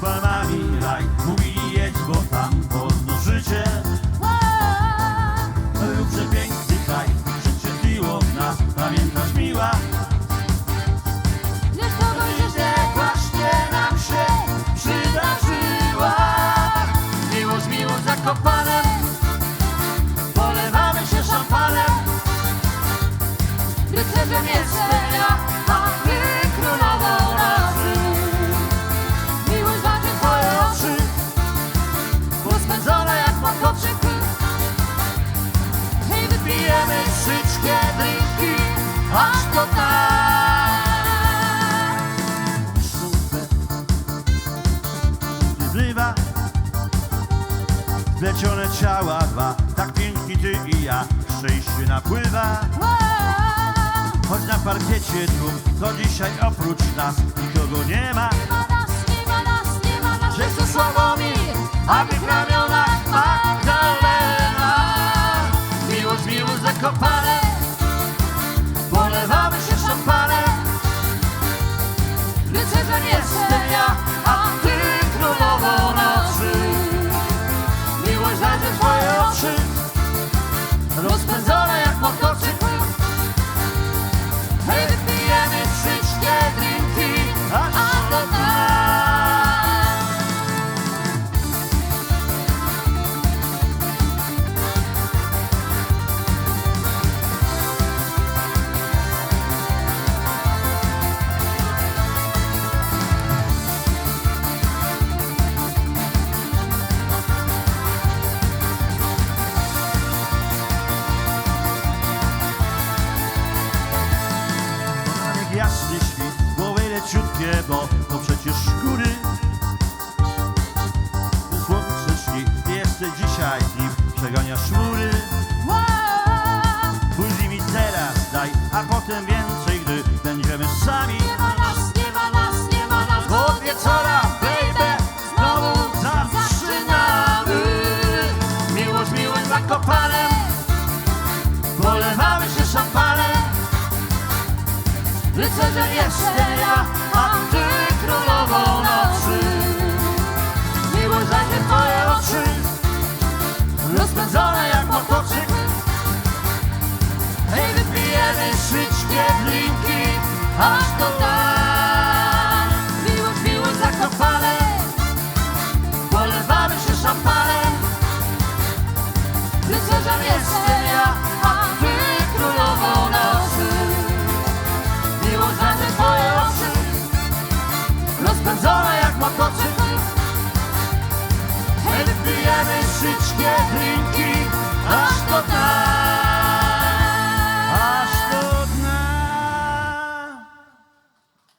Palmami raj. Mówi jedź, bo tam wolno życie Był przepiękny kraj Życie tliło w nas Pamiętasz miła? Lecz to dojdzie, że właśnie nam się przydarzyła. Miłość, miłość zakopanem Zbywa Splecione ciała dwa. Tak piękni ty i ja. Szczęście napływa. Choć na parkiecie tłum To dzisiaj oprócz nas Nikogo nie ma. Tu Sławomir A w ich ramionach Magdalena. Miłość, miłość zakopane Jasny świt, głowy leciutkie, bo to przecież góry. Słońce śni, jesteś dzisiaj nim, przegania szmury. Później mi teraz daj, a potem więcej, gdy będziemy sami. Rycerzem jestem ja, a ty królową nocy. Miłość zadzie twoje oczy, rozpędzone jak motocykl. Hej, wypijemy wszystkie drinki, aż do rozpędzone jak motocykl. Hej, wypijemy wszystkie drinki,